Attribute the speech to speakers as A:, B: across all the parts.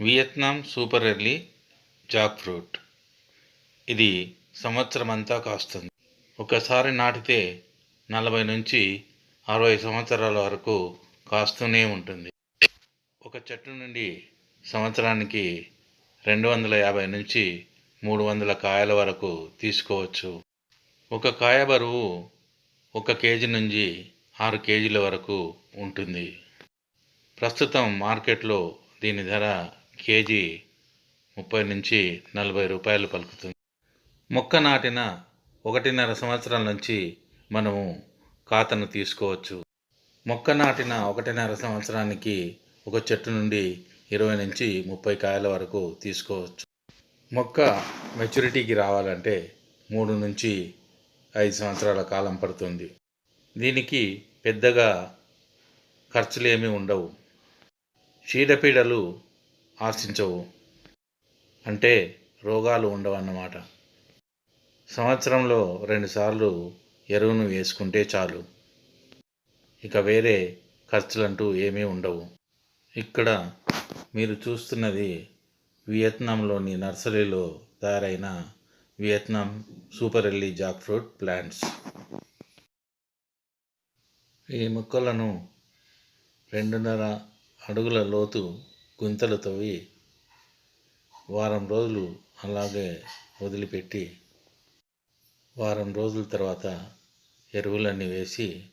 A: Vietnam super early jackfruit. ఇది సంవత్సరం అంతా కాస్తుంది. ఒకసారి నాటితే నలభై నుంచి అరవై సంవత్సరాల వరకు కాస్తూనే ఉంటుంది. ఒక చెట్టు నుండి సంవత్సరానికి రెండు వందల యాభై నుంచి మూడు వందల కాయల వరకు తీసుకోవచ్చు. ఒక కాయ బరువు ఒక కేజీ నుంచి ఆరు కేజీల వరకు ఉంటుంది. ప్రస్తుతం మార్కెట్లో దీని ధర కేజీ ముప్పై నుంచి నలభై రూపాయలు పలుకుతుంది. మొక్క నాటిన ఒకటిన్నర సంవత్సరాల నుంచి మనము ఖాతను తీసుకోవచ్చు. మొక్క నాటిన ఒకటిన్నర సంవత్సరానికి ఒక చెట్టు నుండి ఇరవై నుంచి ముప్పై కాయల వరకు తీసుకోవచ్చు. మొక్క మెచ్యూరిటీకి రావాలంటే మూడు నుంచి ఐదు సంవత్సరాల కాలం పడుతుంది. దీనికి పెద్దగా ఖర్చులు ఏమీ ఉండవు. చీడపీడలు ఆశించవు. అంటే రోగాలు ఉండవు అన్నమాట సంవత్సరంలో రెండుసార్లు ఎరువును వేసుకుంటే చాలు. ఇక వేరే ఖర్చులంటూ ఏమీ ఉండవు. ఇక్కడ మీరు చూస్తున్నది వియత్నాంలోని నర్సరీలో తయారైన Vietnam super early jackfruit plants. ఈ మొక్కలను రెండున్నర అడుగుల లోతు గుంతలు తవ్వి వారం రోజులు అలాగే వదిలిపెట్టి వారం రోజుల తర్వాత ఎరువులన్నీ వేసి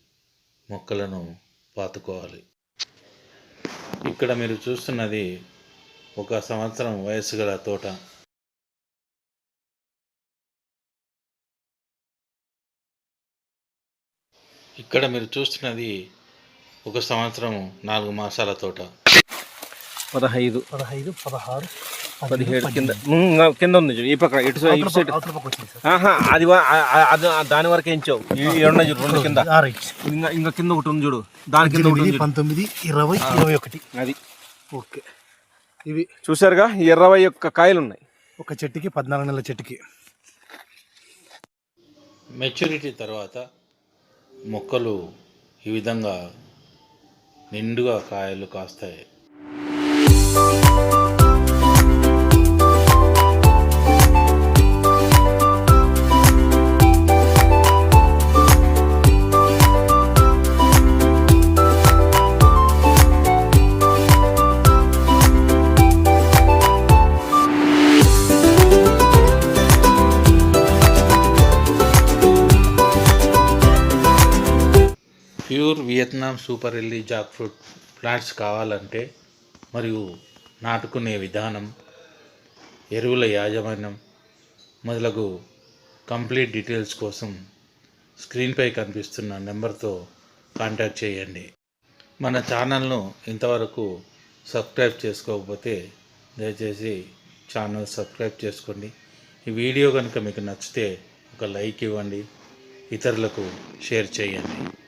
A: మొక్కలను పాతుకోవాలి. ఇక్కడ మీరు చూస్తున్నది ఒక సంవత్సరం వయస్సు గల తోట. ఇక్కడ మీరు చూస్తున్నది ఒక సంవత్సరం నాలుగు మాసాల తోట.
B: పదహైదు.
C: పదహైదు పదహారు
B: పదిహేడు కింద. కింద ఉంది. ఈ పక్క ఇటు సైడ్ ఇటు సైడ్. అది దాని వరకే ఎంచావు. ఈ ఉన్నాయి చూడు రెండు కింద. ఇంకా ఇంకా కింద ఒకటి ఉంది చూడు. దాని కింద ఒకటి.
C: పంతొమ్మిది ఇరవై ఇరవై ఒకటి.
B: అది.
C: ఓకే. ఇవి
B: చూసారుగా? ఇరవై ఒక్క కాయలు ఉన్నాయి
C: ఒక చెట్టుకి పద్నాలుగు నెలల చెట్టుకి.
A: మెచ్యూరిటీ తర్వాత మొక్కలు ఈ విధంగా నిండుగా కాయలు కాస్తాయి. Pure Vietnam super early jackfruit plants కావాలంటే మరియు నాటుకునే విధానం ఎరువుల యాజమాన్యం మొదలగు కంప్లీట్ డీటెయిల్స్ కోసం స్క్రీన్పై కనిపిస్తున్న నెంబర్తో కాంటాక్ట్ చేయండి. మన ఛానల్ను ఇంతవరకు సబ్స్క్రైబ్ చేసుకోకపోతే దయచేసి ఛానల్ సబ్స్క్రైబ్ చేసుకోండి. ఈ వీడియో కనుక మీకు నచ్చితే ఒక లైక్ ఇవ్వండి. ఇతరులకు షేర్ చేయండి.